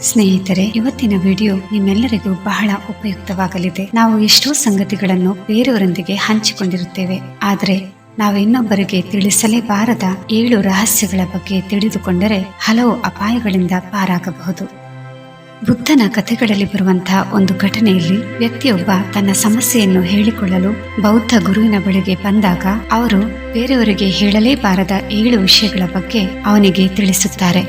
ಸ್ನೇಹಿತರೆ, ಇವತ್ತಿನ ವಿಡಿಯೋ ನಿಮ್ಮೆಲ್ಲರಿಗೂ ಬಹಳ ಉಪಯುಕ್ತವಾಗಲಿದೆ. ನಾವು ಎಷ್ಟೋ ಸಂಗತಿಗಳನ್ನು ಬೇರೆಯವರೊಂದಿಗೆ ಹಂಚಿಕೊಂಡಿರುತ್ತೇವೆ. ಆದರೆ ನಾವು ಇನ್ನೊಬ್ಬರಿಗೆ ತಿಳಿಸಲೇಬಾರದ ಏಳು ರಹಸ್ಯಗಳ ಬಗ್ಗೆ ತಿಳಿದುಕೊಂಡರೆ ಹಲವು ಅಪಾಯಗಳಿಂದ ಪಾರಾಗಬಹುದು. ಬುದ್ಧನ ಕಥೆಗಳಲ್ಲಿ ಬರುವಂತಹ ಒಂದು ಘಟನೆಯಲ್ಲಿ ವ್ಯಕ್ತಿಯೊಬ್ಬ ತನ್ನ ಸಮಸ್ಯೆಯನ್ನು ಹೇಳಿಕೊಳ್ಳಲು ಬೌದ್ಧ ಗುರುವಿನ ಬಳಿಗೆ ಬಂದಾಗ ಅವರು ಬೇರೆಯವರಿಗೆ ಹೇಳಲೇಬಾರದ ಏಳು ವಿಷಯಗಳ ಬಗ್ಗೆ ಅವನಿಗೆ ತಿಳಿಸುತ್ತಾರೆ.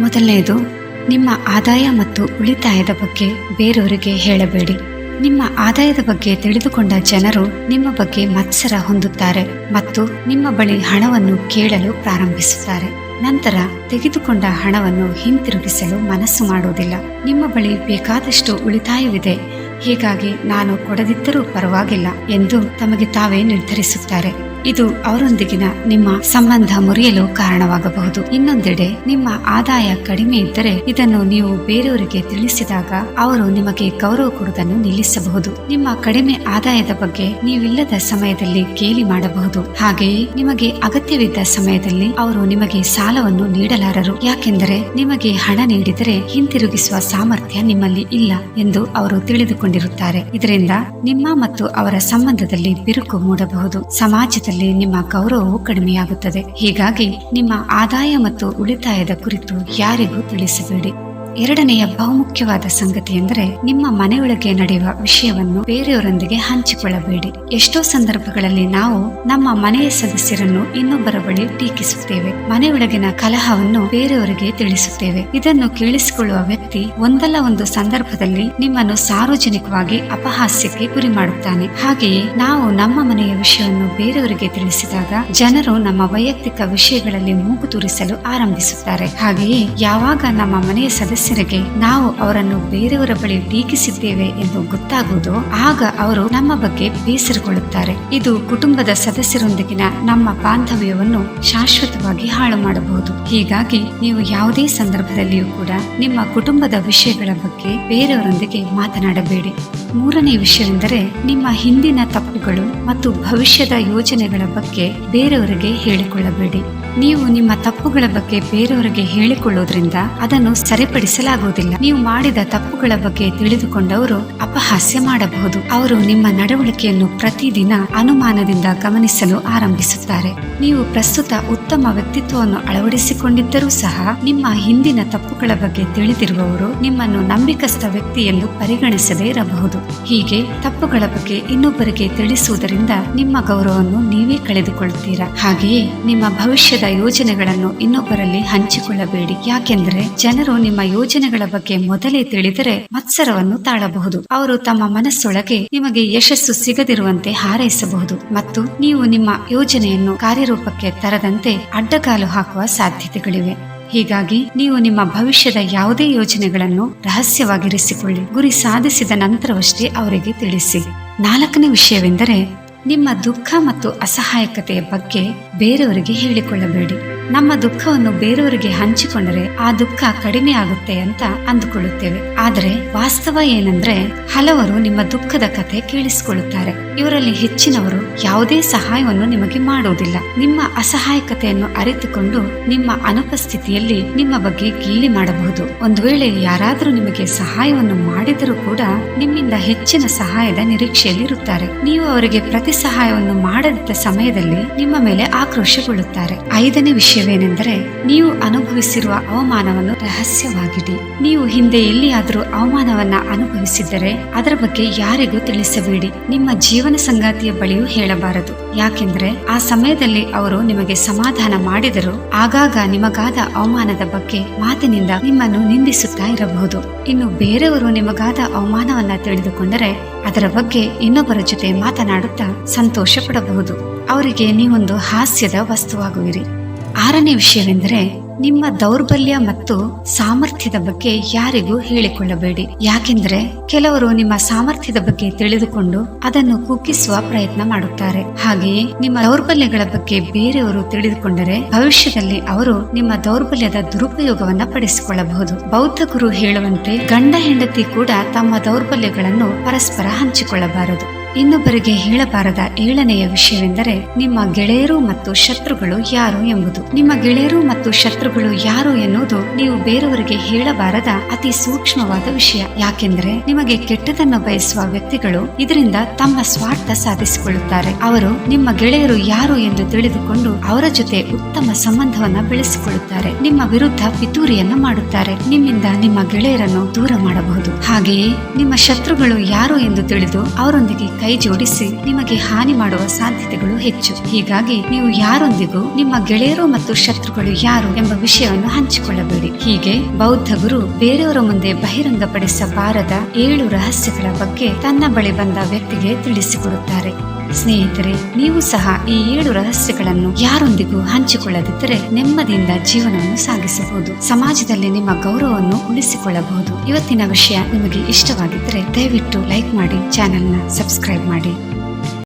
ಮೊದಲನೆಯದು ನಿಮ್ಮ ಆದಾಯ ಮತ್ತು ಉಳಿತಾಯದ ಬಗ್ಗೆ ಬೇರೆಯವರಿಗೆ ಹೇಳಬೇಡಿ. ನಿಮ್ಮ ಆದಾಯದ ಬಗ್ಗೆ ತಿಳಿದುಕೊಂಡ ಜನರು ನಿಮ್ಮ ಬಗ್ಗೆ ಮತ್ಸರ ಹೊಂದುತ್ತಾರೆ ಮತ್ತು ನಿಮ್ಮ ಬಳಿ ಹಣವನ್ನು ಕೇಳಲು ಪ್ರಾರಂಭಿಸುತ್ತಾರೆ. ನಂತರ ತೆಗೆದುಕೊಂಡ ಹಣವನ್ನು ಹಿಂತಿರುಗಿಸಲು ಮನಸ್ಸು ಮಾಡುವುದಿಲ್ಲ. ನಿಮ್ಮ ಬಳಿ ಬೇಕಾದಷ್ಟು ಉಳಿತಾಯವಿದೆ. ಹೀಗಾಗಿ ನಾನು ಕೊಡದಿದ್ದರೂ ಪರವಾಗಿಲ್ಲ ಎಂದು ತಮಗೆ ತಾವೇ ನಿರ್ಧರಿಸುತ್ತಾರೆ. ಇದು ಅವರೊಂದಿಗಿನ ನಿಮ್ಮ ಸಂಬಂಧ ಮುರಿಯಲು ಕಾರಣವಾಗಬಹುದು. ಇನ್ನೊಂದೆಡೆ, ನಿಮ್ಮ ಆದಾಯ ಕಡಿಮೆ ಇದ್ದರೆ ಇದನ್ನು ನೀವು ಬೇರೆಯವರಿಗೆ ತಿಳಿಸಿದಾಗ ಅವರು ನಿಮಗೆ ಗೌರವ ಕೊಡುವುದನ್ನು ನಿಲ್ಲಿಸಬಹುದು. ನಿಮ್ಮ ಕಡಿಮೆ ಆದಾಯದ ಬಗ್ಗೆ ನೀವಿಲ್ಲದ ಸಮಯದಲ್ಲಿ ಗೇಲಿ ಮಾಡಬಹುದು. ಹಾಗೆಯೇ ನಿಮಗೆ ಅಗತ್ಯವಿದ್ದ ಸಮಯದಲ್ಲಿ ಅವರು ನಿಮಗೆ ಸಾಲವನ್ನು ನೀಡಲಾರರು ಯಾಕೆಂದರೆ ನಿಮಗೆ ಹಣ ನೀಡಿದರೆ ಹಿಂತಿರುಗಿಸುವ ಸಾಮರ್ಥ್ಯ ನಿಮ್ಮಲ್ಲಿ ಇಲ್ಲ ಎಂದು ಅವರು ತಿಳಿದುಕೊಂಡಿರುತ್ತಾರೆ. ಇದರಿಂದ ನಿಮ್ಮ ಮತ್ತು ಅವರ ಸಂಬಂಧದಲ್ಲಿ ಬಿರುಕು ಮೂಡಬಹುದು. ಸಮಾಜದಲ್ಲಿ ನಿಮ್ಮ ಗೌರವವು ಕಡಿಮೆಯಾಗುತ್ತದೆ. ಹೀಗಾಗಿ ನಿಮ್ಮ ಆದಾಯ ಮತ್ತು ಉಳಿತಾಯದ ಕುರಿತು ಯಾರಿಗೂ ತಿಳಿಸಬೇಡಿ. ಎರಡನೆಯ ಬಹುಮುಖ್ಯವಾದ ಸಂಗತಿ ಎಂದರೆ ನಿಮ್ಮ ಮನೆಯೊಳಗೆ ನಡೆಯುವ ವಿಷಯವನ್ನು ಬೇರೆಯವರೊಂದಿಗೆ ಹಂಚಿಕೊಳ್ಳಬೇಡಿ. ಎಷ್ಟೋ ಸಂದರ್ಭಗಳಲ್ಲಿ ನಾವು ನಮ್ಮ ಮನೆಯ ಸದಸ್ಯರನ್ನು ಇನ್ನೊಬ್ಬರ ಬಳಿ ಟೀಕಿಸುತ್ತೇವೆ. ಮನೆಯೊಳಗಿನ ಕಲಹವನ್ನು ಬೇರೆಯವರಿಗೆ ತಿಳಿಸುತ್ತೇವೆ. ಇದನ್ನು ಕೇಳಿಸಿಕೊಳ್ಳುವ ವ್ಯಕ್ತಿ ಒಂದಲ್ಲ ಒಂದು ಸಂದರ್ಭದಲ್ಲಿ ನಿಮ್ಮನ್ನು ಸಾರ್ವಜನಿಕವಾಗಿ ಅಪಹಾಸ್ಯಕ್ಕೆ ಗುರಿ ಮಾಡುತ್ತಾನೆ. ಹಾಗೆಯೇ ನಾವು ನಮ್ಮ ಮನೆಯ ವಿಷಯವನ್ನು ಬೇರೆಯವರಿಗೆ ತಿಳಿಸಿದಾಗ ಜನರು ನಮ್ಮ ವೈಯಕ್ತಿಕ ವಿಷಯಗಳಲ್ಲಿ ಮೂಗು ತೂರಿಸಲು ಆರಂಭಿಸುತ್ತಾರೆ. ಹಾಗೆಯೇ ಯಾವಾಗ ನಮ್ಮ ಮನೆಯ ಸದಸ್ಯರಿಗೆ ನಾವು ಅವರನ್ನು ಬೇರೆಯವರ ಬಳಿ ಟೀಕಿಸಿದ್ದೇವೆ ಎಂದು ಗೊತ್ತಾಗುವುದು, ಆಗ ಅವರು ನಮ್ಮ ಬಗ್ಗೆ ಬೇಸರಗೊಳ್ಳುತ್ತಾರೆ. ಇದು ಕುಟುಂಬದ ಸದಸ್ಯರೊಂದಿಗಿನ ನಮ್ಮ ಬಾಂಧವ್ಯವನ್ನು ಶಾಶ್ವತವಾಗಿ ಹಾಳು ಮಾಡಬಹುದು ಹೀಗಾಗಿ ನೀವು ಯಾವುದೇ ಸಂದರ್ಭದಲ್ಲಿಯೂ ಕೂಡ ನಿಮ್ಮ ಕುಟುಂಬದ ವಿಷಯಗಳ ಬಗ್ಗೆ ಬೇರೆಯವರೊಂದಿಗೆ ಮಾತನಾಡಬೇಡಿ. ಮೂರನೇ ವಿಷಯವೆಂದರೆ, ನಿಮ್ಮ ಹಿಂದಿನ ತಪ್ಪುಗಳು ಮತ್ತು ಭವಿಷ್ಯದ ಯೋಜನೆಗಳ ಬಗ್ಗೆ ಬೇರೆಯವರಿಗೆ ಹೇಳಿಕೊಳ್ಳಬೇಡಿ. ನೀವು ನಿಮ್ಮ ತಪ್ಪುಗಳ ಬಗ್ಗೆ ಬೇರೆಯವರಿಗೆ ಹೇಳಿಕೊಳ್ಳುವುದರಿಂದ ಅದನ್ನು ಸರಿಪಡಿಸಲಾಗುವುದಿಲ್ಲ. ನೀವು ಮಾಡಿದ ತಪ್ಪುಗಳ ಬಗ್ಗೆ ತಿಳಿದುಕೊಂಡವರು ಅಪಹಾಸ್ಯ ಮಾಡಬಹುದು. ಅವರು ನಿಮ್ಮ ನಡವಳಿಕೆಯನ್ನು ಪ್ರತಿದಿನ ಅನುಮಾನದಿಂದ ಗಮನಿಸಲು ಆರಂಭಿಸುತ್ತಾರೆ. ನೀವು ಪ್ರಸ್ತುತ ಉತ್ತಮ ವ್ಯಕ್ತಿತ್ವವನ್ನು ಅಳವಡಿಸಿಕೊಂಡಿದ್ದರೂ ಸಹ ನಿಮ್ಮ ಹಿಂದಿನ ತಪ್ಪುಗಳ ಬಗ್ಗೆ ತಿಳಿದಿರುವವರು ನಿಮ್ಮನ್ನು ನಂಬಿಕಸ್ಥ ವ್ಯಕ್ತಿ ಎಂದು ಪರಿಗಣಿಸದೇ ಇರಬಹುದು. ಹೀಗೆ ತಪ್ಪುಗಳ ಬಗ್ಗೆ ಇನ್ನೊಬ್ಬರಿಗೆ ತಿಳಿಸುವುದರಿಂದ ನಿಮ್ಮ ಗೌರವವನ್ನು ನೀವೇ ಕಳೆದುಕೊಳ್ಳುತ್ತೀರಾ ಹಾಗೆಯೇ ನಿಮ್ಮ ಭವಿಷ್ಯದ ಯೋಜನೆಗಳನ್ನು ಇನ್ನೊಬ್ಬರಲ್ಲಿ ಹಂಚಿಕೊಳ್ಳಬೇಡಿ. ಯಾಕೆಂದರೆ ಜನರು ನಿಮ್ಮ ಯೋಜನೆಗಳ ಬಗ್ಗೆ ಮೊದಲೇ ತಿಳಿದರೆ ಮತ್ಸರವನ್ನು ತಾಳಬಹುದು. ಅವರು ತಮ್ಮ ಮನಸ್ಸೊಳಗೆ ನಿಮಗೆ ಯಶಸ್ಸು ಸಿಗದಿರುವಂತೆ ಹಾರೈಸಬಹುದು. ಮತ್ತು ನೀವು ನಿಮ್ಮ ಯೋಜನೆಯನ್ನು ಕಾರ್ಯರೂಪಕ್ಕೆ ತರದಂತೆ ಅಡ್ಡಗಾಲು ಹಾಕುವ ಸಾಧ್ಯತೆಗಳಿವೆ. ಹೀಗಾಗಿ ನೀವು ನಿಮ್ಮ ಭವಿಷ್ಯದ ಯಾವುದೇ ಯೋಜನೆಗಳನ್ನು ರಹಸ್ಯವಾಗಿರಿಸಿಕೊಳ್ಳಿ. ಗುರಿ ಸಾಧಿಸಿದ ನಂತರವಷ್ಟೇ ಅವರಿಗೆ ತಿಳಿಸಿ. ನಾಲ್ಕನೇ ವಿಷಯವೆಂದರೆ ನಿಮ್ಮ ದುಃಖ ಮತ್ತು ಅಸಹಾಯಕತೆಯ ಬಗ್ಗೆ ಬೇರೆಯವರಿಗೆ ಹೇಳಿಕೊಳ್ಳಬೇಡಿ. ನಮ್ಮ ದುಃಖವನ್ನು ಬೇರೆಯವರಿಗೆ ಹಂಚಿಕೊಂಡರೆ ಆ ದುಃಖ ಕಡಿಮೆ ಆಗುತ್ತೆ ಅಂತ ಅಂದುಕೊಳ್ಳುತ್ತೇವೆ. ಆದರೆ ವಾಸ್ತವ ಏನಂದ್ರೆ ಹಲವರು ನಿಮ್ಮ ದುಃಖದ ಕಥೆ ಕೇಳಿಸಿಕೊಳ್ಳುತ್ತಾರೆ. ಇವರಲ್ಲಿ ಹೆಚ್ಚಿನವರು ಯಾವುದೇ ಸಹಾಯವನ್ನು ನಿಮಗೆ ಮಾಡುವುದಿಲ್ಲ ನಿಮ್ಮ ಅಸಹಾಯಕತೆಯನ್ನು ಅರಿತುಕೊಂಡು ನಿಮ್ಮ ಅನುಪಸ್ಥಿತಿಯಲ್ಲಿ ನಿಮ್ಮ ಬಗ್ಗೆ ಗೇಲಿ ಮಾಡಬಹುದು. ಒಂದು ವೇಳೆ ಯಾರಾದರೂ ನಿಮಗೆ ಸಹಾಯವನ್ನು ಮಾಡಿದರೂ ಕೂಡ ನಿಮ್ಮಿಂದ ಹೆಚ್ಚಿನ ಸಹಾಯದ ನಿರೀಕ್ಷೆಯಲ್ಲಿ ಇರುತ್ತಾರೆ ನೀವು ಅವರಿಗೆ ಪ್ರತಿ ಸಹಾಯವನ್ನು ಮಾಡದಿದ್ದ ಸಮಯದಲ್ಲಿ ನಿಮ್ಮ ಮೇಲೆ ಆಕ್ರೋಶಗೊಳ್ಳುತ್ತಾರೆ. ಐದನೇ ವಿಷಯವೇನೆಂದರೆ, ನೀವು ಅನುಭವಿಸಿರುವ ಅವಮಾನವನ್ನು ರಹಸ್ಯವಾಗಿಡಿ ನೀವು ಹಿಂದೆ ಎಲ್ಲಿಯಾದರೂ ಅವಮಾನವನ್ನ ಅನುಭವಿಸಿದ್ದರೆ, ಅದರ ಬಗ್ಗೆ ಯಾರಿಗೂ ತಿಳಿಸಬೇಡಿ. ನಿಮ್ಮ ಜೀವನ ಸಂಗಾತಿಯ ಬಳಿಯೂ ಹೇಳಬಾರದು. ಯಾಕೆಂದ್ರೆ, ಆ ಸಮಯದಲ್ಲಿ ಅವರು ನಿಮಗೆ ಸಮಾಧಾನ ಮಾಡಿದರೂ, ಆಗಾಗ ನಿಮಗಾದ ಅವಮಾನದ ಬಗ್ಗೆ ಮಾತಿನಿಂದ ನಿಮ್ಮನ್ನು ನಿಂದಿಸುತ್ತಾ ಇರಬಹುದು. ಇನ್ನು ಬೇರೆಯವರು ನಿಮಗಾದ ಅವಮಾನವನ್ನ ತಿಳಿದುಕೊಂಡರೆ, ಅದರ ಬಗ್ಗೆ ಇನ್ನೊಬ್ಬರ ಜೊತೆ ಮಾತನಾಡುತ್ತಾ ಸಂತೋಷ ಪಡಬಹುದು ಅವರಿಗೆ ನೀವೊಂದು ಹಾಸ್ಯದ ವಸ್ತುವಾಗುವಿರಿ. ಆರನೇ ವಿಷಯವೆಂದರೆ ನಿಮ್ಮ ದೌರ್ಬಲ್ಯ ಮತ್ತು ಸಾಮರ್ಥ್ಯದ ಬಗ್ಗೆ ಯಾರಿಗೂ ಹೇಳಿಕೊಳ್ಳಬೇಡಿ. ಯಾಕೆಂದ್ರೆ ಕೆಲವರು ನಿಮ್ಮ ಸಾಮರ್ಥ್ಯದ ಬಗ್ಗೆ ತಿಳಿದುಕೊಂಡು ಅದನ್ನು ಕುಗ್ಗಿಸುವ ಪ್ರಯತ್ನ ಮಾಡುತ್ತಾರೆ. ಹಾಗೆಯೇ ನಿಮ್ಮ ದೌರ್ಬಲ್ಯಗಳ ಬಗ್ಗೆ ಬೇರೆಯವರು ತಿಳಿದುಕೊಂಡರೆ ಭವಿಷ್ಯದಲ್ಲಿ ಅವರು ನಿಮ್ಮ ದೌರ್ಬಲ್ಯದ ದುರುಪಯೋಗವನ್ನ ಪಡಿಸಿಕೊಳ್ಳಬಹುದು. ಬೌದ್ಧ ಗುರು ಹೇಳುವಂತೆ ಗಂಡ ಹೆಂಡತಿ ಕೂಡ ತಮ್ಮ ದೌರ್ಬಲ್ಯಗಳನ್ನು ಪರಸ್ಪರ ಹಂಚಿಕೊಳ್ಳಬಾರದು. ಇನ್ನೊಬ್ಬರಿಗೆ ಹೇಳಬಾರದ ಏಳನೆಯ ವಿಷಯವೆಂದರೆ ನಿಮ್ಮ ಗೆಳೆಯರು ಮತ್ತು ಶತ್ರುಗಳು ಯಾರು ಎಂಬುದು. ನಿಮ್ಮ ಗೆಳೆಯರು ಮತ್ತು ಶತ್ರುಗಳು ಯಾರು ಎನ್ನುವುದು ನೀವು ಬೇರೆಯವರಿಗೆ ಹೇಳಬಾರದ ಅತಿ ಸೂಕ್ಷ್ಮವಾದ ವಿಷಯ. ಯಾಕೆಂದರೆ ನಿಮಗೆ ಕೆಟ್ಟದನ್ನು ಬಯಸುವ ವ್ಯಕ್ತಿಗಳು ಇದರಿಂದ ತಮ್ಮ ಸ್ವಾರ್ಥ ಸಾಧಿಸಿಕೊಳ್ಳುತ್ತಾರೆ. ಅವರು ನಿಮ್ಮ ಗೆಳೆಯರು ಯಾರು ಎಂದು ತಿಳಿದುಕೊಂಡು ಅವರ ಜೊತೆ ಉತ್ತಮ ಸಂಬಂಧವನ್ನ ಬೆಳೆಸಿಕೊಳ್ಳುತ್ತಾರೆ. ನಿಮ್ಮ ವಿರುದ್ಧ ಪಿತೂರಿಯನ್ನ ಮಾಡುತ್ತಾರೆ. ನಿಮ್ಮಿಂದ ನಿಮ್ಮ ಗೆಳೆಯರನ್ನು ದೂರ ಮಾಡಬಹುದು. ಹಾಗೆಯೇ ನಿಮ್ಮ ಶತ್ರುಗಳು ಯಾರು ಎಂದು ತಿಳಿದು ಅವರೊಂದಿಗೆ ಕೈ ಜೋಡಿಸಿ ನಿಮಗೆ ಹಾನಿ ಮಾಡುವ ಸಾಧ್ಯತೆಗಳು ಹೆಚ್ಚು. ಹೀಗಾಗಿ ನೀವು ಯಾರೊಂದಿಗೂ ನಿಮ್ಮ ಗೆಳೆಯರು ಮತ್ತು ಶತ್ರುಗಳು ಯಾರು ಎಂಬ ವಿಷಯವನ್ನು ಹಂಚಿಕೊಳ್ಳಬೇಡಿ. ಹೀಗೆ ಬೌದ್ಧ ಗುರು ಬೇರೆಯವರ ಮುಂದೆ ಬಹಿರಂಗಪಡಿಸಬಾರದ ಏಳು ರಹಸ್ಯಗಳ ಬಗ್ಗೆ ತನ್ನ ಬಳಿ ಬಂದ ವ್ಯಕ್ತಿಗೆ ತಿಳಿಸಿಕೊಡುತ್ತಾರೆ. ಸ್ನೇಹಿತರೆ, ನೀವು ಸಹ ಈ ಏಳು ರಹಸ್ಯಗಳನ್ನು ಯಾರೊಂದಿಗೂ ಹಂಚಿಕೊಳ್ಳದಿದ್ದರೆ ನೆಮ್ಮದಿಯಿಂದ ಜೀವನವನ್ನು ಸಾಗಿಸಬಹುದು. ಸಮಾಜದಲ್ಲಿ ನಿಮ್ಮ ಗೌರವವನ್ನು ಉಳಿಸಿಕೊಳ್ಳಬಹುದು. ಇವತ್ತಿನ ವಿಷಯ ನಿಮಗೆ ಇಷ್ಟವಾಗಿದ್ದರೆ ದಯವಿಟ್ಟು ಲೈಕ್ ಮಾಡಿ, ಚಾನೆಲ್ನ ಸಬ್ಸ್ಕ್ರೈಬ್ ಮಾಡಿ.